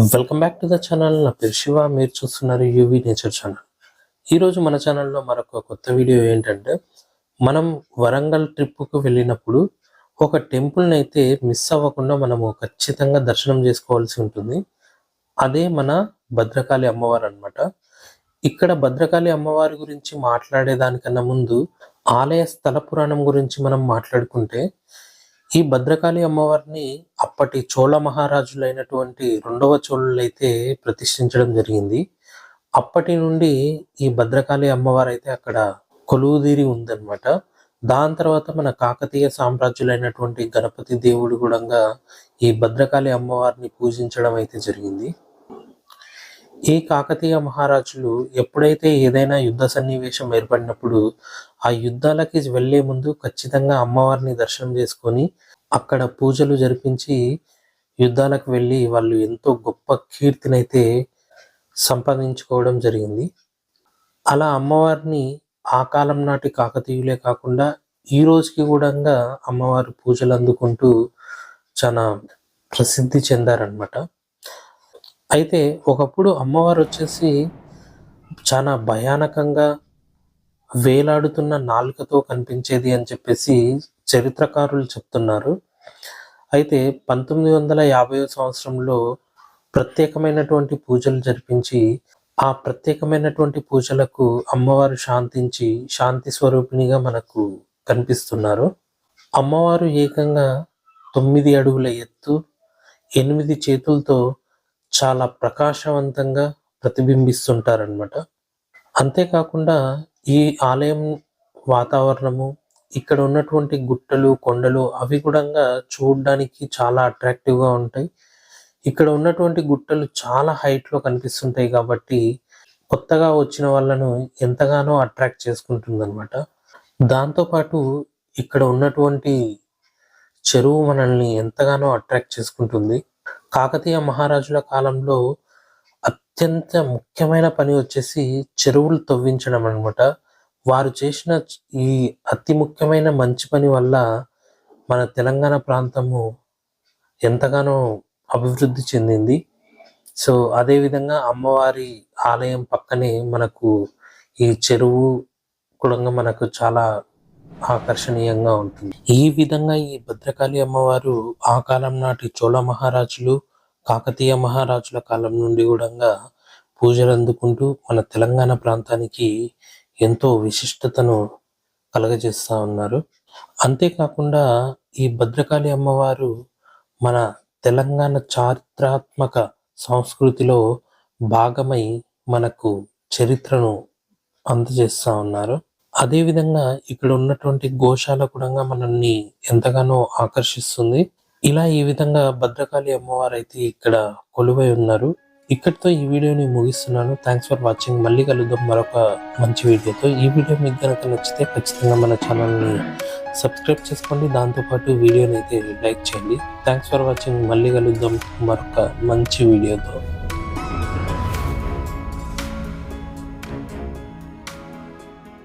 Welcome back to the channel నా పేరు శివ. మీరు చూస్తున్నారు యూవి నేచర్ ఛానల్ ఈరోజు మన ఛానల్లో మరొక కొత్త వీడియో ఏంటంటే మనం వరంగల్ ట్రిప్కు వెళ్ళినప్పుడు ఒక టెంపుల్ని అయితే మిస్ అవ్వకుండా మనము ఖచ్చితంగా దర్శనం చేసుకోవాల్సి ఉంటుంది. అదే మన భద్రకాళి అమ్మవారు అన్నమాట. ఇక్కడ భద్రకాళి అమ్మవారి గురించి మాట్లాడేదానికన్నా ముందు ఆలయ స్థల పురాణం గురించి మనం మాట్లాడుకుంటే ఈ భద్రకాళి అమ్మవారిని అప్పటి చోళ మహారాజులైనటువంటి రెండవ చోళులైతే ప్రతిష్ఠించడం జరిగింది. అప్పటి నుండి ఈ భద్రకాళి అమ్మవారు అయితే అక్కడ కొలువుదీరి ఉందన్నమాట. దాని తర్వాత మన కాకతీయ సామ్రాజ్యులైనటువంటి గణపతి దేవుడు కూడా ఈ భద్రకాళి అమ్మవారిని పూజించడం అయితే జరిగింది. ఈ కాకతీయ మహారాజులు ఎప్పుడైతే ఏదైనా యుద్ధ సన్నివేశం ఏర్పడినప్పుడు ఆ యుద్ధాలకి వెళ్ళే ముందు ఖచ్చితంగా అమ్మవారిని దర్శనం చేసుకొని అక్కడ పూజలు జరిపించి యుద్ధాలకు వెళ్ళి వాళ్ళు ఎంతో గొప్ప కీర్తినైతే సంపాదించుకోవడం జరిగింది. అలా అమ్మవారిని ఆ కాలం నాటి కాకతీయులే కాకుండా ఈ రోజుకి కూడా అమ్మవారు పూజలు అందుకుంటూ చాలా ప్రసిద్ధి చెందారనమాట అయితే ఒకప్పుడు అమ్మవారు వచ్చేసి చాలా భయానకంగా వేలాడుతున్న నాలుకతో కనిపించేది అని చెప్పేసి చరిత్రకారులు చెప్తున్నారు. అయితే పంతొమ్మిది వందల యాభై సంవత్సరంలో ప్రత్యేకమైనటువంటి పూజలు జరిపించి ఆ ప్రత్యేకమైనటువంటి పూజలకు అమ్మవారు శాంతించి శాంతి స్వరూపిణిగా మనకు కనిపిస్తున్నారు. అమ్మవారు ఏకంగా తొమ్మిది అడుగుల ఎత్తు ఎనిమిది చేతులతో చాలా ప్రకాశవంతంగా ప్రతిబింబిస్తుంటారనమాట అంతేకాకుండా ఈ ఆలయం వాతావరణము ఇక్కడ ఉన్నటువంటి గుట్టలు కొండలు అవి కూడా చూడడానికి చాలా అట్రాక్టివ్గా ఉంటాయి. ఇక్కడ ఉన్నటువంటి గుట్టలు చాలా హైట్లో కనిపిస్తుంటాయి కాబట్టి కొత్తగా వచ్చిన వాళ్ళను ఎంతగానో అట్రాక్ట్ చేసుకుంటుంది అనమాట దాంతోపాటు ఇక్కడ ఉన్నటువంటి చెరువు మనల్ని ఎంతగానో అట్రాక్ట్ చేసుకుంటుంది. కాకతీయ మహారాజుల కాలంలో అత్యంత ముఖ్యమైన పని వచ్చేసి చెరువులు తవ్వించడం అనమాట వారు చేసిన ఈ అతి ముఖ్యమైన మంచి పని వల్ల మన తెలంగాణ ప్రాంతము ఎంతగానో అభివృద్ధి చెందింది. సో అదేవిధంగా అమ్మవారి ఆలయం పక్కనే మనకు ఈ చెరువు కూడా మనకు చాలా ఆకర్షణీయంగా ఉంటుంది. ఈ విధంగా ఈ భద్రకాళి అమ్మవారు ఆ కాలం నాటి చోళ మహారాజులు కాకతీయ మహారాజుల కాలం నుండి కూడా పూజలు అందుకుంటూ మన తెలంగాణ ప్రాంతానికి ఎంతో విశిష్టతను కలగజేస్తూ ఉన్నారు. అంతేకాకుండా ఈ భద్రకాళి అమ్మవారు మన తెలంగాణ చారిత్రాత్మక సంస్కృతిలో భాగమై మనకు చరిత్రను అందజేస్తూ ఉన్నారు. అదేవిధంగా ఇక్కడ ఉన్నటువంటి గోశాల కూడా మనల్ని ఎంతగానో ఆకర్షిస్తుంది. ఇలా ఈ విధంగా భద్రకాళి అమ్మవారు అయితే ఇక్కడ కొలువై ఉన్నారు. ఇక్కడితో ఈ వీడియోని ముగిస్తున్నాను. థ్యాంక్స్ ఫర్ వాచింగ్ మళ్ళీ కలుద్దాం మరొక మంచి వీడియోతో. ఈ వీడియో మీకు కనుక నచ్చితే ఖచ్చితంగా మన ఛానల్ని సబ్స్క్రైబ్ చేసుకోండి. దాంతోపాటు వీడియోని అయితే లైక్ చేయండి. థ్యాంక్స్ ఫర్ వాచింగ్ మళ్ళీ కలుద్దాం మరొక మంచి వీడియోతో.